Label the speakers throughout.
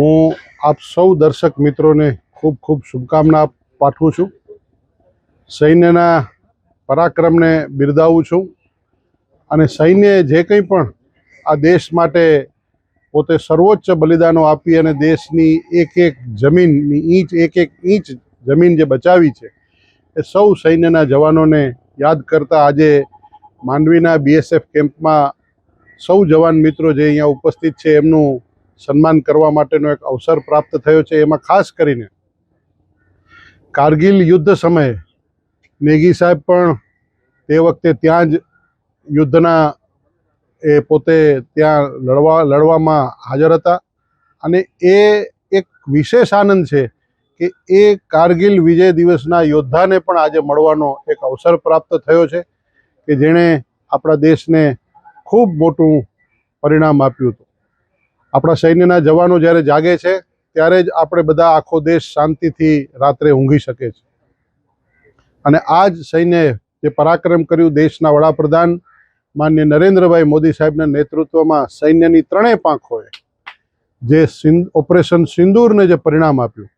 Speaker 1: હું આપ સૌ દર્શક મિત્રોને ખૂબ ખૂબ શુભકામના પાઠવું છું. સૈન્યના પરાક્રમને બિરદાવું છું અને સૈન્યએ જે કંઈ પણ આ દેશ માટે પોતે સર્વોચ્ચ બલિદાનો આપી અને દેશની એક એક જમીનની ઈંચ, એક એક ઈંચ જમીન જે બચાવી છે, એ સૌ સૈન્યના જવાનોને યાદ કરતા આજે માંડવીના બીએસએફ કેમ્પમાં સૌ જવાન મિત્રો જે અહીંયા ઉપસ્થિત છે, એમનું સન્માન કરવા માટેનો એક અવસર પ્રાપ્ત થયો છે. એમાં ખાસ કરીને કારગિલ યુદ્ધ સમયે નેગી સાહેબ પણ તે વખતે ત્યાં જ યુદ્ધના એ પોતે ત્યાં લડવા, લડવામાં હાજર હતા. અને એ એક વિશેષ આનંદ છે કે એ કારગિલ વિજય દિવસના યોદ્ધાને પણ આજે મળવાનો એક અવસર પ્રાપ્ત થયો છે કે જેણે આપણા દેશને ખૂબ મોટું પરિણામ આપ્યું હતું. આપણા સૈન્યના જવાનો જ્યારે જાગે છે, ત્યારે જ આપણે બધા આખો દેશ શાંતિથી રાત્રે ઊંઘી શકે છે. અને આ જ સૈન્યએ જે પરાક્રમ કર્યું દેશના વડાપ્રધાન માન્ય નરેન્દ્રભાઈ મોદી સાહેબના નેતૃત્વમાં સૈન્યની ત્રણેય પાંખોએ, જે ઓપરેશન સિંદૂરને જે પરિણામ આપ્યું,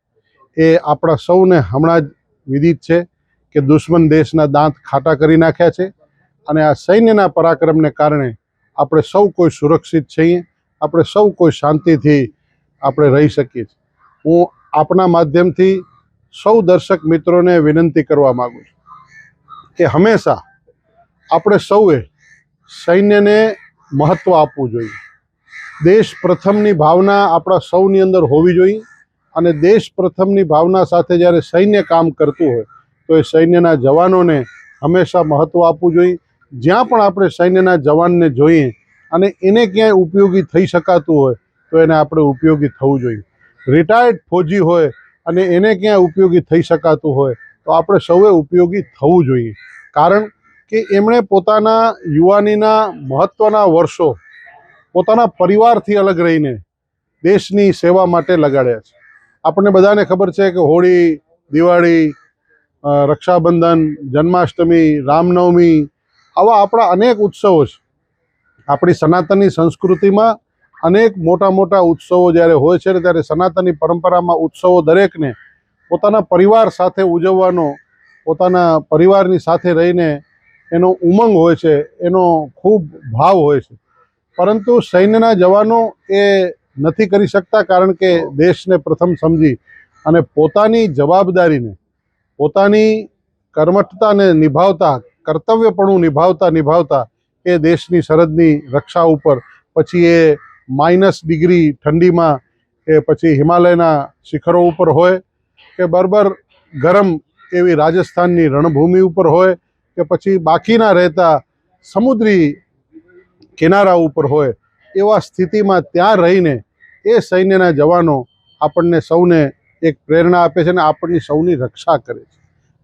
Speaker 1: એ આપણા સૌને હમણાં જ વિદિત છે કે દુશ્મન દેશના દાંત ખાટા કરી નાખ્યા છે અને આ સૈન્યના પરાક્રમને કારણે આપણે સૌ કોઈ સુરક્ષિત છીએ. આપણે સૌ કોઈ શાંતિથી આપણે રહી શકીએ હું આપના માધ્યમથી સૌ દર્શક મિત્રોને વિનંતી કરવા માગું છું કે હંમેશા આપણે સૌએ સૈન્યને મહત્ત્વ આપવું જોઈએ. દેશ પ્રથમની ભાવના આપણા સૌની અંદર હોવી જોઈએ અને દેશ પ્રથમની ભાવના સાથે જ્યારે સૈન્ય કામ કરતું હોય તો એ સૈન્યના જવાનોને હંમેશા મહત્ત્વ આપવું જોઈએ. જ્યાં પણ આપણે સૈન્યના જવાનને જોઈએ અને એને ક્યાંય ઉપયોગી થઈ શકાતું હોય તો એને આપણે ઉપયોગી થવું જોઈએ. રિટાયર્ડ ફોજી હોય અને એને ક્યાંય ઉપયોગી થઈ શકાતું હોય તો આપણે સૌએ ઉપયોગી થવું જોઈએ. કારણ કે એમણે પોતાના યુવાનીના મહત્ત્વના વર્ષો પોતાના પરિવારથી અલગ રહીને દેશની સેવા માટે લગાડ્યા છે. આપણને બધાને ખબર છે કે હોળી, દિવાળી રક્ષાબંધન, જન્માષ્ટમી, રામનવમી આવા આપણા અનેક ઉત્સવો છે. આપણી સનાતનની સંસ્કૃતિમાં અનેક મોટા મોટા ઉત્સવો જ્યારે હોય છે ત્યારે સનાતનની પરંપરામાં ઉત્સવો દરેકને પોતાના પરિવાર સાથે ઉજવવાનો, પોતાના પરિવારની સાથે રહીને એનો ઉમંગ હોય છે, એનો ખૂબ ભાવ હોય છે. પરંતુ સૈન્યના જવાનો એ નથી કરી શકતા કારણ કે દેશને પ્રથમ સમજી અને પોતાની જવાબદારીને, પોતાની કર્મઠતાને નિભાવતા, કર્તવ્યપણું નિભાવતા નિભાવતા એ દેશની સરહદની રક્ષા ઉપર, પછી એ માઇનસ ડિગ્રી ઠંડીમાં કે પછી હિમાલયના શિખરો ઉપર હોય, કે બરબર ગરમ એવી રાજસ્થાનની રણભૂમિ ઉપર હોય, કે પછી બાકીના રહેતા સમુદ્રી કિનારા ઉપર હોય, એવા સ્થિતિમાં ત્યાં રહીને એ સૈન્યના જવાનો આપણને સૌને એક પ્રેરણા આપે છે અને આપણની સૌની રક્ષા કરે છે.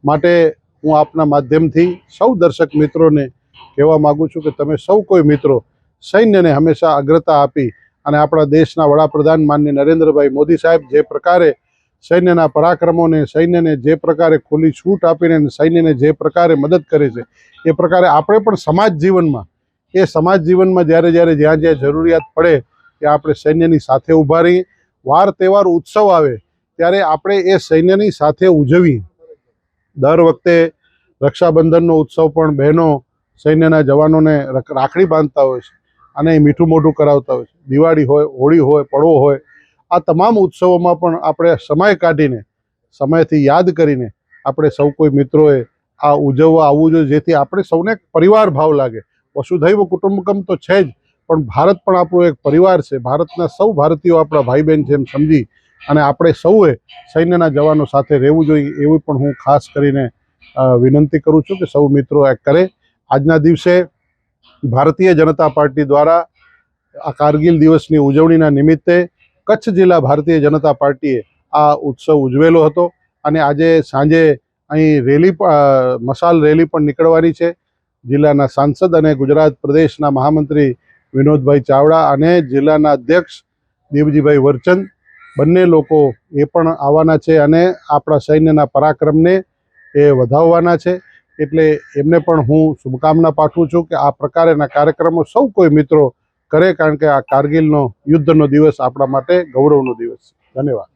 Speaker 1: માટે હું આપના માધ્યમથી સૌ દર્શક મિત્રોને કહેવા માગું છું કે તમે સૌ કોઈ મિત્રો સૈન્યને હંમેશા અગ્રતા આપી અને આપણા દેશના વડાપ્રધાન માન્ય નરેન્દ્રભાઈ મોદી સાહેબ જે પ્રકારે સૈન્યના પરાક્રમોને, સૈન્યને જે પ્રકારે ખુલ્લી છૂટ આપીને સૈન્યને જે પ્રકારે મદદ કરે છે, એ પ્રકારે આપણે પણ સમાજ જીવનમાં, એ સમાજ જીવનમાં જ્યારે જ્યારે જ્યાં જ્યાં જરૂરિયાત પડે, ત્યાં આપણે સૈન્યની સાથે ઊભા રહીએ. વાર તહેવાર ઉત્સવ આવે, ત્યારે આપણે એ સૈન્યની સાથે ઉજવીએ. દર વખતે રક્ષાબંધનનો ઉત્સવ પણ બહેનો સૈન્યના જવાનોને રાખડી બાંધતા હોય છે અને એ મીઠું મોઢું કરાવતા હોય છે. દિવાળી હોય, હોળી હોય, પડવો હોય, આ તમામ ઉત્સવોમાં પણ આપણે સમય કાઢીને, સમયથી યાદ કરીને આપણે સૌ કોઈ મિત્રોએ આ ઉજવવા આવવું જોઈએ, જેથી આપણે સૌને પરિવાર ભાવ લાગે. વસુધૈવ કુટુંબકમ તો છે જ, પણ ભારત પણ આપણો એક પરિવાર છે. ભારતના સૌ ભારતીયો આપણા ભાઈ બહેન છે એમ સમજી અને આપણે સૌએ સૈન્યના જવાનો સાથે રહેવું જોઈએ, એવું પણ હું ખાસ કરીને વિનંતી કરું છું કે સૌ મિત્રો એ કરે. આજના દિવસે ભારતીય જનતા પાર્ટી દ્વારા આ કારગિલ દિવસની ઉજવણીના નિમિત્તે કચ્છ જિલ્લા ભારતીય જનતા પાર્ટીએ આ ઉત્સવ ઉજવેલો હતો અને આજે સાંજે અહીં રેલી મશાલ રેલી પણ નીકળવાની છે. જિલ્લાના સાંસદ અને ગુજરાત પ્રદેશના મહામંત્રી વિનોદભાઈ ચાવડા અને જિલ્લાના અધ્યક્ષ દેવજીભાઈ વરચંદ બંને લોકો એ પણ આવવાના છે અને આપણા સૈન્યના પરાક્રમને એ વધાવવાના છે. એટલે એમને પણ હું શુભકામના પાઠવું છું કે આ પ્રકારેના કાર્યક્રમો સૌ કોઈ મિત્રો કરે, કારણ કે આ કારગિલનો, યુદ્ધનો દિવસ આપણા માટે ગૌરવનો દિવસ ધન્યવાદ.